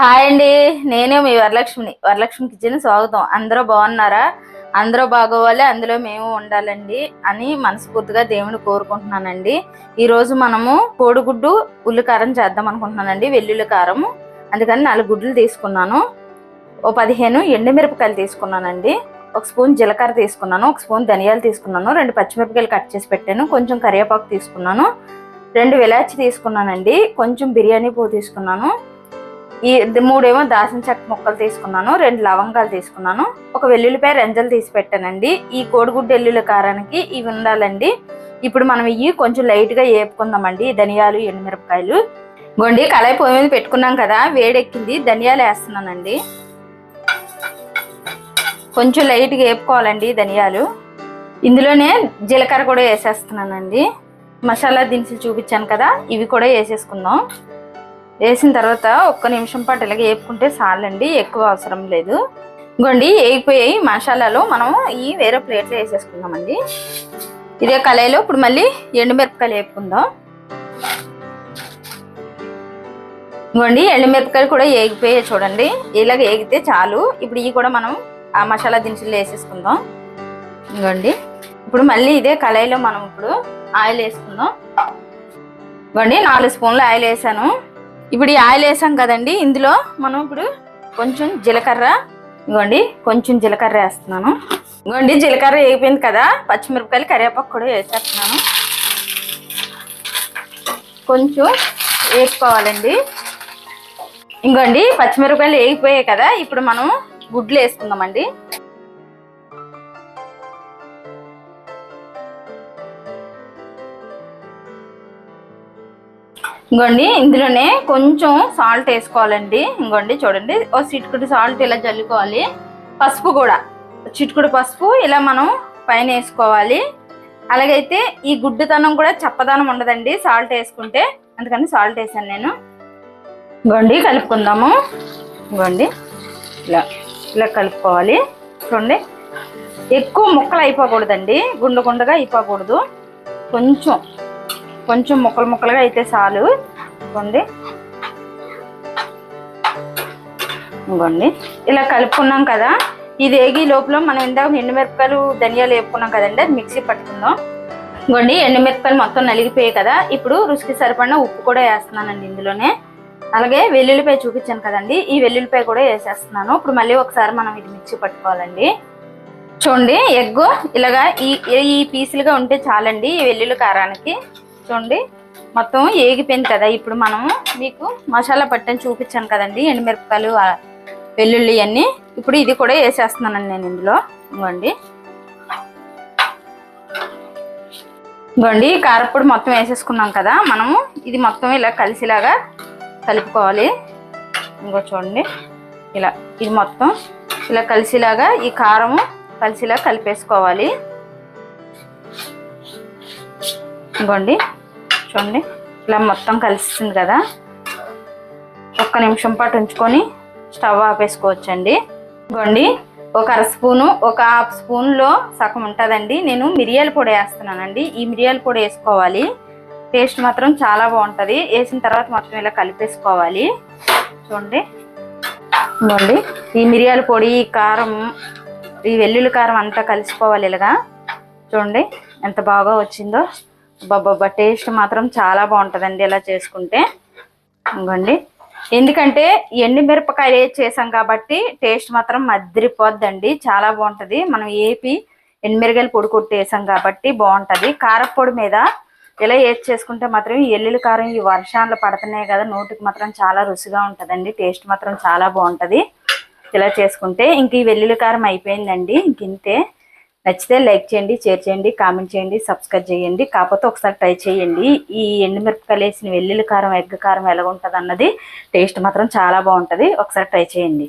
Hi అండి. నేను మీ వరలక్ష్మిని. Varalakshmi kitchen స్వాగతం. అందరూ బాగున్నారా? అందరూ బాగోవాలి అందులో మేము ఉండాలండి అని మనస్ఫూర్తిగా దేవుని కోరుకుంటున్నానండి. ఈరోజు మనము కోడిగుడ్డు ఉల్లికారం చేద్దాం అనుకుంటున్నానండి వెల్లుల్లి కారం. అందుకని నాలుగు గుడ్లు తీసుకున్నాను. ఓ పదిహేను ఎండుమిరపకాయలు తీసుకున్నానండి. ఒక స్పూన్ జీలకర్ర తీసుకున్నాను ఒక స్పూన్ ధనియాలు తీసుకున్నాను రెండు పచ్చిమిరపకాయలు కట్ చేసి పెట్టాను కొంచెం కరివేపాకు తీసుకున్నాను రెండు విలాచి తీసుకున్నానండి కొంచెం బిర్యానీ పువ్వు తీసుకున్నాను ఈ మూడేమో దాసిన చెక్క ముక్కలు తీసుకున్నాను రెండు లవంగాలు తీసుకున్నాను. ఒక వెల్లుల్లిపాయ రెంజలు తీసి పెట్టానండి. ఈ కోడిగుడ్డు వెల్లుల్లి కారానికి ఇవి ఉండాలండి. ఇప్పుడు మనం ఇవి కొంచెం లైట్గా వేపుకుందామండి ధనియాలు ఎండుమిరపకాయలు. గొండి కళాయి పొయ్యి మీద పెట్టుకున్నాం కదా వేడెక్కింది ధనియాలు వేస్తున్నానండి. కొంచెం లైట్గా వేపుకోవాలండి ధనియాలు. ఇందులోనే జీలకర్ర కూడా వేసేస్తున్నానండి. మసాలా దినుసులు చూపించాను కదా ఇవి కూడా వేసేసుకుందాం. వేసిన తర్వాత ఒక్క నిమిషం పాటు ఇలాగ వేపుకుంటే చాలండి ఎక్కువ అవసరం లేదు. ఇంకోండి వేగిపోయాయి మసాలాలు మనం ఈ వేరే ప్లేట్లో వేసేసుకుందామండి. ఇదే కళాయిలో ఇప్పుడు మళ్ళీ ఎండుమిరపకాయలు వేపుకుందాం ఇంకోండి ఎండుమిరపకాయలు కూడా వేగిపోయాయి చూడండి. ఇలాగ వేగితే చాలు. ఇప్పుడు ఇవి కూడా మనం ఆ మసాలా దినుసులు వేసేసుకుందాం. ఇంకోండి ఇప్పుడు మళ్ళీ ఇదే కళాయిలో మనం ఇప్పుడు ఆయిల్ వేసుకుందాం. ఇవ్వండి నాలుగు స్పూన్లు ఆయిల్ వేసాను. ఇప్పుడు ఈ ఆయిల్ వేసాం కదండి ఇందులో మనం ఇప్పుడు కొంచెం జీలకర్ర ఇవ్వండి కొంచెం జీలకర్ర వేస్తున్నాను. ఇవ్వండి జీలకర్ర వేగిపోయింది కదా పచ్చిమిరపకాయలు కరివేపాకు కూడా వేసేస్తున్నాను. కొంచెం వేసుకోవాలండి. ఇంకోండి పచ్చిమిరపకాయలు వేగిపోయాయి కదా ఇప్పుడు మనం గుడ్లు వేసుకుందామండి. ఇంకోండి ఇందులోనే కొంచెం సాల్ట్ వేసుకోవాలండి. ఇంకోండి చూడండి. ఓ చిటుకుడు సాల్ట్ ఇలా జల్లుకోవాలి. పసుపు కూడా. చిటుకుడు పసుపు ఇలా మనం పైన వేసుకోవాలి. అలాగైతే ఈ గుడ్డుతనం కూడా చప్పదనం ఉండదండి సాల్ట్ వేసుకుంటే. అందుకని సాల్ట్ వేసాను నేను. ఇంకోండి కలుపుకుందాము. ఇంకోండి ఇలా ఇలా కలుపుకోవాలి. చూడండి. ఎక్కువ ముక్కలు అయిపోకూడదండి. గుండు గుండగా అయిపోకూడదు. కొంచెం. కొంచెం ముక్కలు ముక్కలుగా అయితే చాలు. ఇవ్వండి ఇంకోండి ఇలా కలుపుకున్నాం కదా ఇది ఏగి లోపల మనం ఇందాక ఎండుమిరపకాయలు ధనియాలు వేపుకున్నాం కదండి అది మిక్సీ పట్టుకుందాం. ఇంకోండి ఎండుమిరపకాయలు మొత్తం నలిగిపోయాయి కదా ఇప్పుడు రుచికి సరిపడిన ఉప్పు కూడా వేస్తున్నానండి ఇందులోనే. అలాగే వెల్లుల్లిపాయ చూపించాను కదండి ఈ వెల్లుల్లిపాయ కూడా వేసేస్తున్నాను. ఇప్పుడు మళ్ళీ ఒకసారి మనం ఇది మిక్సీ పట్టుకోవాలండి. చూడండి ఎగ్ ఇలాగా ఈ ఈ పీసులుగా ఉంటే చాలండి ఈ వెల్లుల్లి కారానికి. చూడండి. మొత్తం ఏగిపోయింది కదా. ఇప్పుడు మనం మీకు మసాలా పట్టని చూపించాను కదండి. ఎండుమిరపకాయలు వెల్లుల్లి అన్ని. ఇప్పుడు ఇది కూడా వేసేస్తున్నానండి నేను ఇందులో. ఇవ్వండి. ఇవ్వండి. కారపొడి మొత్తం వేసేసుకున్నాం కదా. మనము ఇది మొత్తం ఇలా కలిసిలాగా కలుపుకోవాలి. ఇంకో చూడండి. ఇలా ఇది మొత్తం ఇలా కలిసిలాగా ఈ కారము కలిసిలా కలిపేసుకోవాలి. ఇంకోండి చూడండి. ఇలా మొత్తం కలిసింది కదా. ఒక్క నిమిషం పాటు ఉంచుకొని స్టవ్ ఆపేసుకోవచ్చండి. ఇదిగోండి. ఒక అర స్పూను ఒక హాఫ్ స్పూన్లో సగం ఉంటుందండి. నేను మిరియాల పొడి వేస్తున్నానండి. ఈ మిరియాల పొడి వేసుకోవాలి. టేస్ట్ మాత్రం చాలా బాగుంటుంది. వేసిన తర్వాత మొత్తం ఇలా కలిపేసుకోవాలి. చూడండి. ఇదిగోండి. ఈ మిరియాల పొడి కారం ఈ వెల్లుల్లి కారం అంతా కలిసిపోవాలి ఇలాగా. చూడండి. ఎంత బాగా వచ్చిందో. బాబా టేస్ట్ మాత్రం చాలా బాగుంటుందండి ఇలా చేసుకుంటే. ఇంకోండి. ఎందుకంటే ఎండు మిరపకాయ చేసాం కాబట్టి టేస్ట్ మాత్రం మద్దిరిపోద్దండి చాలా బాగుంటుంది. మనం ఏపి ఎండుమిరగాయలు పొడి కొట్టి వేసాం కాబట్టి బాగుంటుంది. కారపొడి మీద ఇలా ఏది చేసుకుంటే మాత్రం ఈ ఎల్లుల్లి కారం ఈ వర్షాలు పడుతున్నాయి కదా నోటికి మాత్రం చాలా రుచిగా ఉంటుందండి. టేస్ట్ మాత్రం చాలా బాగుంటుంది. ఇలా చేసుకుంటే ఇంక ఈ వెల్లుల్లి కారం అయిపోయిందండి. ఇంక ఇంతే. నచ్చితే లైక్ చేయండి షేర్ చేయండి కామెంట్ చేయండి సబ్స్క్రైబ్ చేయండి. కాకపోతే ఒకసారి ట్రై చేయండి. ఈ ఎండుమిరపకాయలు వేసిన వెల్లుల్లి కారం ఎగ్ కారం ఎలా ఉంటుంది అన్నది టేస్ట్ మాత్రం చాలా బాగుంటుంది. ఒకసారి ట్రై చేయండి.